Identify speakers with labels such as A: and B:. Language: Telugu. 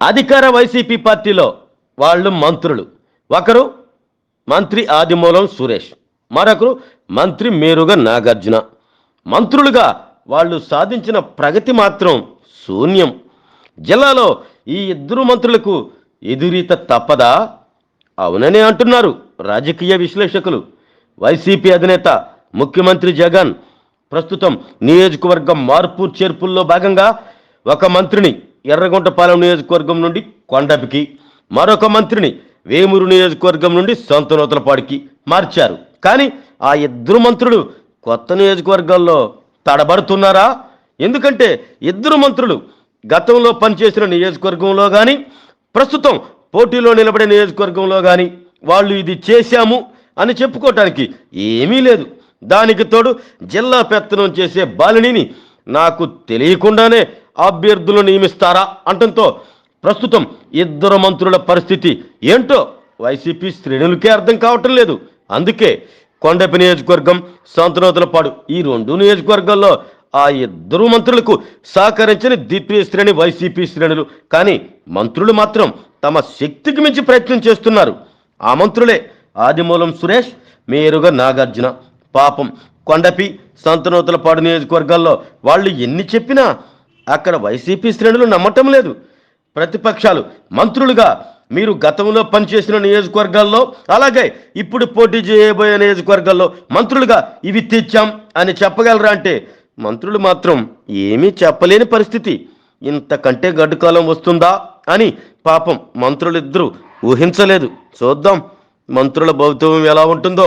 A: అధికార వైసీపీ పార్టీలో వాళ్ళు మంత్రులు. ఒకరు మంత్రి ఆదిమూలం సురేష్ మరొకరు మంత్రి మేరుగా నాగార్జున. మంత్రులుగా వాళ్ళు సాధించిన ప్రగతి మాత్రం శూన్యం. జిల్లాలో ఈ ఇద్దరు మంత్రులకు ఎదురీత తప్పదా? అవుననే అంటున్నారు రాజకీయ విశ్లేషకులు. వైసీపీ అధినేత ముఖ్యమంత్రి జగన్ ప్రస్తుతం నియోజకవర్గం మార్పు చేర్పుల్లో భాగంగా ఒక మంత్రిని ఎర్రగుంటపాలెం నియోజకవర్గం నుండి కొండపికి మరొక మంత్రిని వేమూరు నియోజకవర్గం నుండి సొంతనూతలపాడికి మార్చారు. కానీ ఆ ఇద్దరు మంత్రులు కొత్త నియోజకవర్గాల్లో తడబడుతున్నారా? ఎందుకంటే ఇద్దరు మంత్రులు గతంలో పనిచేసిన నియోజకవర్గంలో కానీ ప్రస్తుతం పోటీలో నిలబడే నియోజకవర్గంలో కానీ వాళ్ళు ఇది చేశాము అని చెప్పుకోవటానికి ఏమీ లేదు. దానికి తోడు జిల్లా పెత్తనం చేసే బాలినిని నాకు తెలియకుండానే అభ్యర్థులు నియమిస్తారా అంటంతో ప్రస్తుతం ఇద్దరు మంత్రుల పరిస్థితి ఏంటో వైసీపీ శ్రేణులకే అర్థం కావటం లేదు. అందుకే కొండపి నియోజకవర్గం సంతనోతలపాడు ఈ రెండు నియోజకవర్గాల్లో ఆ ఇద్దరు మంత్రులకు సహకరించని ద్వితీయ శ్రేణి వైసీపీ శ్రేణులు. కానీ మంత్రులు మాత్రం తమ శక్తికి మించి ప్రయత్నం చేస్తున్నారు. ఆ మంత్రులే ఆదిమూలం సురేష్ మేరుగా నాగార్జున. పాపం కొండపి సంతనోతలపాడు నియోజకవర్గాల్లో వాళ్ళు ఎన్ని చెప్పినా అక్కడ వైసీపీ శ్రేణులు నమ్మటం లేదు. ప్రతిపక్షాలు మంత్రులుగా మీరు గతంలో పనిచేసిన నియోజకవర్గాల్లో అలాగే ఇప్పుడు పోటీ చేయబోయే నియోజకవర్గాల్లో మంత్రులుగా ఇవి తెచ్చాం అని చెప్పగలరా అంటే మంత్రులు మాత్రం ఏమీ చెప్పలేని పరిస్థితి. ఇంతకంటే గడ్డుకాలం వస్తుందా అని పాపం మంత్రులిద్దరూ ఊహించలేదు. చూద్దాం మంత్రుల భవితవ్యం ఎలా ఉంటుందో.